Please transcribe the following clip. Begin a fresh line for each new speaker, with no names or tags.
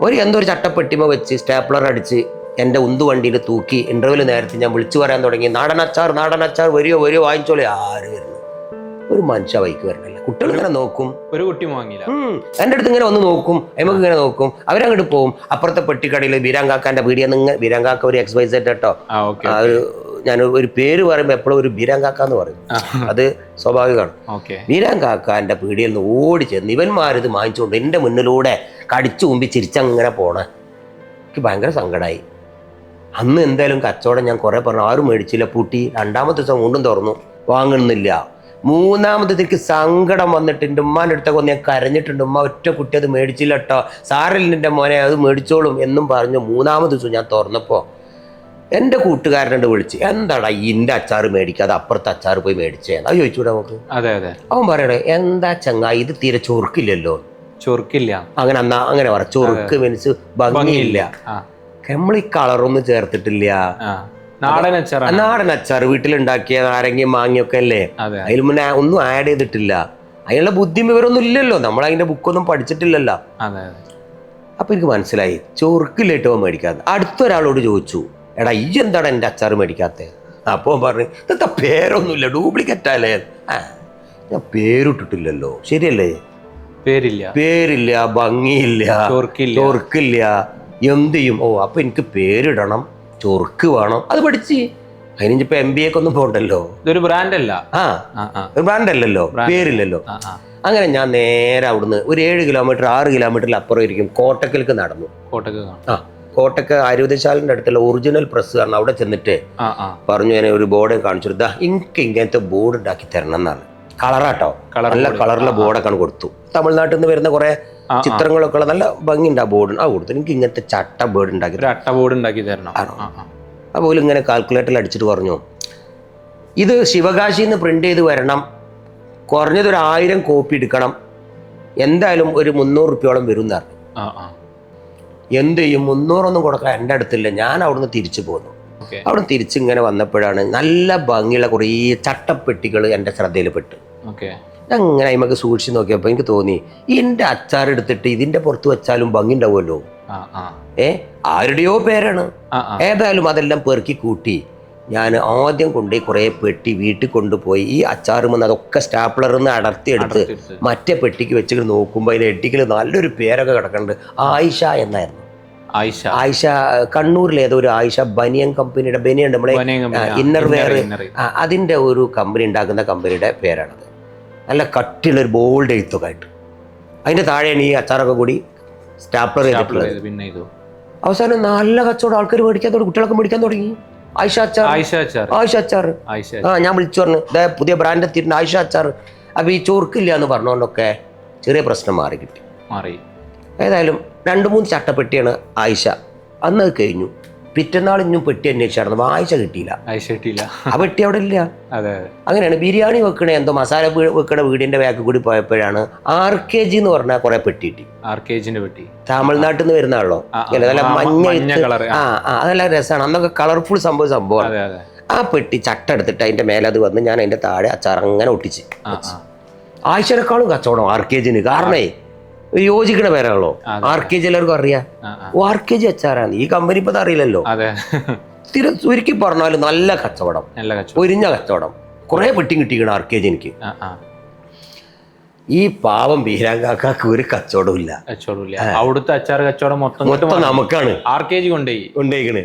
ഒരു എന്തോ ഒരു ചട്ടപ്പെട്ടിമ വെച്ച് സ്റ്റാപ്ലർ അടിച്ച് എന്റെ ഉന്തു വണ്ടിയിൽ തൂക്കി ഇന്റർവ്യൂൽ നേരത്തെ ഞാൻ വിളിച്ചു പറയാൻ തുടങ്ങി നാടനച്ചാർ നാടനച്ചാർ വരുമോ വരുമോ വാങ്ങിച്ചോളി. ആര് വരുന്നു? ഒരു മനുഷ്യ ബൈക്ക് വരണില്ല. കുട്ടികൾ ഇങ്ങനെ നോക്കും.
ഒരു കുട്ടി വാങ്ങിയില്ല.
ഉം. എന്റെ അടുത്ത് ഇങ്ങനെ വന്ന് നോക്കും. അമ്മയ്ക്ക് ഇങ്ങനെ നോക്കും. അവരങ്ങോട്ട് പോകും അപ്പുറത്തെ പെട്ടിക്കടയിൽ ബീരാങ്കാക്കാന്റെ പീടിയ നിങ്ങൾ ബീരാങ്കാക്ക ഒരു എക്സ് വൈസ് കേട്ടോ ഒരു ഞാൻ ഒരു പേര് പറയുമ്പോൾ എപ്പോഴും ഒരു ബീരാങ്കാക്ക എന്ന് പറയും. അത് സ്വാഭാവികമാണ്. ബീരാങ്കാക്കാന്റെ പീടിയിൽ നിന്ന് ഓടി ചെന്ന് ഇവന്മാരിത് വാങ്ങിച്ചുകൊണ്ട് എന്റെ മുന്നിലൂടെ കടിച്ചു മുമ്പി ചിരിച്ചങ്ങനെ പോണേ. എനിക്ക് ഭയങ്കര സങ്കടമായി അന്ന് എന്തായാലും കച്ചവടം ഞാൻ കുറേ പറഞ്ഞു. ആരും മേടിച്ചില്ല. പൂട്ടി രണ്ടാമത്തെ ദിവസം വീണ്ടും തുറന്നു. വാങ്ങുന്നില്ല. മൂന്നാമത്തെ മൂന്നാമത്തേക്ക് സങ്കടം വന്നിട്ട് എന്റെ ഉമ്മാന്റെ അടുത്തൊക്കെ ഞാൻ കരഞ്ഞിട്ടുണ്ട്. ഉമ്മ ഒറ്റ കുട്ടി അത് മേടിച്ചില്ല കേട്ടോ. സാറിൽ എന്റെ മോനെ അത് മേടിച്ചോളും എന്നും പറഞ്ഞു മൂന്നാമത്തെ ദിവസം ഞാൻ തുറന്നപ്പോൾ എന്റെ കൂട്ടുകാരനോട് വിളിച്ച് എന്താടാ ഇന്റെ അച്ചാർ മേടിക്കാതെ അപ്പുറത്തെ അച്ചാർ പോയി മേടിച്ചേ? അത് ചോദിച്ചൂടെ നമുക്ക്?
അതെ അതെ.
അവൻ പറയണേ എന്താ ചങ്ങായി ഇത് തീരെ ചൊറുക്കില്ലല്ലോ.
ചൊറുക്കില്ല.
അങ്ങനെ എന്നാ അങ്ങനെ പറ ചൊറുക്ക് മീൻസ് ഭംഗിയില്ല. നമ്മൾ ഈ കളറൊന്നും ചേർത്തിട്ടില്ല.
നാടൻ
അച്ചാർ വീട്ടിലുണ്ടാക്കിയ നാരങ്ങയും മാങ്ങയൊക്കെ അല്ലേ?
അതെ.
അതിൽ മുന്നേ ഒന്നും ആഡ് ചെയ്തിട്ടില്ല. അതിനുള്ള ബുദ്ധിയും വിവരമൊന്നും ഇല്ലല്ലോ. നമ്മൾ അതിന്റെ ബുക്കൊന്നും പഠിച്ചിട്ടില്ലല്ലോ. അപ്പൊ എനിക്ക് മനസ്സിലായി. ചൊറുക്കില്ലേട്ടോ മേടിക്കാതെ അടുത്തൊരാളോട് ചോദിച്ചു എടാ ഈ എന്താണ് എന്റെ അച്ചാർ മേടിക്കാത്തത് അപ്പോൾ പറഞ്ഞു ഇന്നത്തെ പേരൊന്നുമില്ല ഡ്യൂപ്ലിക്കേറ്റ് അല്ലേ? ആ ഞാൻ പേരിട്ടിട്ടില്ലല്ലോ. ശരിയല്ലേ?
പേരില്ല.
പേരില്ല ഭംഗിയില്ല
ചൊറുക്കില്ല.
ചൊറുക്കില്ല. എന്ത് ചെയ്യും? ഓ അപ്പൊ എനിക്ക് പേരിടണം ചൊറുക്ക് വേണം. അത് പഠിച്ച്. അതിനിപ്പോ എം ബി എക്ക് ഒന്നും പോണ്ടല്ലോ?
ഇതൊരു ബ്രാൻഡ് അല്ല.
ആ.
ആ
ബ്രാൻഡ് അല്ലല്ലോ? പേരില്ലല്ലോ? അങ്ങനെ ഞാൻ നേരെ അവിടുന്ന് ഒരു ഏഴ് കിലോമീറ്റർ ആറ് കിലോമീറ്ററിൽ അപ്പുറം ഇരിക്കും കോട്ടക്കൽക്ക് നടന്നു.
കോട്ടക്കൽ
ആ കോട്ടക്ക ആയുർവേദശാലിന്റെ അടുത്തുള്ള ഒറിജിനൽ പ്രസ് കാരണം അവിടെ ചെന്നിട്ട് പറഞ്ഞു ഞാൻ ഒരു ബോർഡ് കാണിച്ചു എനിക്ക് ഇങ്ങനത്തെ ബോർഡ് ഉണ്ടാക്കി തരണം എന്നാണ്. കളറാട്ടോ.
കളർ
നല്ല
കളറുള്ള
കളറിലെ ബോർഡൊക്കെ കൊടുത്തു. തമിഴ്നാട്ടിൽ നിന്ന് വരുന്ന കുറെ. ചിത്രങ്ങളൊക്കെ ഉള്ള നല്ല ഭംഗിയുണ്ട് ആ ബോർഡ്. ആ കൊടുത്തു. എനിക്ക് ഇങ്ങനത്തെ ചട്ട ബോർഡ് ഉണ്ടാക്കി
ചട്ട ബോർഡ് ഉണ്ടാക്കി തരണം.
അപ്പോൾ ഇങ്ങനെ കാൽക്കുലേറ്ററിൽ അടിച്ചിട്ട് പറഞ്ഞു ഇത് ശിവകാശിയിൽ നിന്ന് പ്രിന്റ് ചെയ്ത് വരണം. കുറഞ്ഞത് ഒരു ആയിരം കോപ്പി എടുക്കണം. എന്തായാലും ഒരു മുന്നൂറ് റുപ്യോളം വരും എന്ന് പറഞ്ഞു.
ആ ആ.
എന്ത് ചെയ്യും? മുന്നൂറൊന്നും കൊടുക്കാൻ എന്റെ അടുത്തില്ല. ഞാൻ അവിടുന്ന് തിരിച്ചു പോന്നു. അവിടെ തിരിച്ചിങ്ങനെ വന്നപ്പോഴാണ് നല്ല ഭംഗിയുള്ള കുറേ ചട്ടപ്പെട്ടികൾ എന്റെ ശ്രദ്ധയിൽപ്പെട്ടു.
ഓക്കെ.
ഞാൻ ഇങ്ങനെ സൂക്ഷിച്ച് നോക്കിയപ്പോൾ എനിക്ക് തോന്നി എന്റെ അച്ചാർ എടുത്തിട്ട് ഇതിന്റെ പുറത്ത് വെച്ചാലും ഭംഗി ഉണ്ടാവുമല്ലോ ഏ? ആരുടെയോ പേരാണ്. ഏതായാലും അതെല്ലാം പെറുക്കി കൂട്ടി ഞാൻ ആദ്യം കൊണ്ടുപോയി കുറേ പെട്ടി വീട്ടിൽ കൊണ്ടുപോയി ഈ അച്ചാറും വന്ന് അതൊക്കെ സ്റ്റാപ്ലറിൽ നിന്ന് അടർത്തിയെടുത്ത്. മറ്റേ പെട്ടിക്ക് വെച്ച് നോക്കുമ്പോൾ അതിൽ എട്ടിക്കിൽ നല്ലൊരു പേരൊക്കെ കിടക്കുന്നുണ്ട് ആയിഷ എന്നായിരുന്നു.
ആയിഷ.
ആയിഷ കണ്ണൂരിലെ ഏതോ ഒരു ആയിഷ ബനിയൻ കമ്പനിയുടെ ബനിയൻ നമ്മളെ
ഇന്നർവെയർ അതിന്റെ
ഇന്നർ വെയർ. അതിന്റെ ഒരു കമ്പനി ഉണ്ടാക്കുന്ന കമ്പനിയുടെ പേരാണത്. നല്ല കട്ടിയുള്ള ഒരു ബോൾഡ് എഴുത്തൊക്കെ ആയിട്ട് അതിന്റെ താഴെയാണ് ഈ അച്ചാറൊക്കെ കൂടി സ്റ്റാപ്ലർ ചെയ്തിട്ടുള്ളത്.
ചെയ്ത് പിന്നെ
അവസാനം നല്ല കച്ചവടം ആൾക്കാർ മേടിക്കാൻ തുടങ്ങി കുട്ടികളൊക്കെ മേടിക്കാൻ തുടങ്ങി. ആയിഷ അച്ചാർ.
ആയിഷ അച്ചാർ.
ആയിഷ അച്ചാർ. ആ ഞാൻ വിളിച്ചു പറഞ്ഞു ഇതേ പുതിയ ബ്രാൻഡ് എത്തിയിട്ടുണ്ട് ആയിഷ അച്ചാർ. അപ്പോൾ ഈ ചോർക്കില്ല എന്ന് പറഞ്ഞുകൊണ്ടൊക്കെ ചെറിയ പ്രശ്നം മാറി കിട്ടി.
മാറി.
ഏതായാലും രണ്ട് മൂന്ന് ചട്ടപ്പെട്ടിയാണ് ആയിഷ. അന്ന് അത് കഴിഞ്ഞു. പിറ്റന്നാൾ ഇന്നും പെട്ടി അന്വേഷിച്ചായിരുന്നു വായിച്ച കിട്ടിയില്ല.
കിട്ടിയില്ല.
ആ പെട്ടി അവിടെ ഇല്ല.
അതെ
അങ്ങനെയാണ് ബിരിയാണി വെക്കണ എന്തോ മസാല വെക്കണ വീടിന്റെ ബാക്കിൽ കൂടി പോയപ്പോഴാണ് ആർ കെ ജി എന്ന് പറഞ്ഞാൽ കൊറേ പെട്ടി കിട്ടി.
ആർ കെ ജിന്റെ പെട്ടി.
തമിഴ്നാട്ടിൽ നിന്ന് വരുന്ന ആളോ?
ആ, ആ,
നല്ല മഞ്ഞ ആ. അതല്ല രസമാണ് അന്നൊക്കെ കളർഫുൾ സംഭവം സംഭവമാണ് ആ പെട്ടി ചട്ട എടുത്തിട്ട് അതിന്റെ മേലെ അത് വന്ന് ഞാൻ അതിന്റെ താഴെ അച്ചാർ അങ്ങനെ ഒട്ടിച്ച്
ആ ആ.
കച്ചവടം ആർ കെ ജിന് കാരണേ യോജിക്കണ പേരാണല്ലോ. ആർ കെ ജി എല്ലാവർക്കും അറിയാം. ഓ ആർ കെ ജി അച്ചാറാണ്. ഈ കമ്പനി ഇപ്പൊ അറിയില്ലല്ലോ. സ്ഥിരം ചുരുക്കി പറഞ്ഞാലും നല്ല കച്ചവടം.
കച്ചവടം.
ഒരിഞ്ഞ കച്ചവടം. കുറെ പെട്ടി കിട്ടിക്കണം ആർ കെ ജി എനിക്ക്. ഈ പാവം ബീരാങ്കാക്കാക്ക് ഒരു കച്ചവടവും ഇല്ല.
കച്ചവടമില്ല അവിടുത്തെ അച്ചാർ കച്ചവടം മൊത്തം
മൊത്തം നമുക്കാണ്.
ആർ കെ ജി കൊണ്ടുപോയി
കൊണ്ടേക്കണ്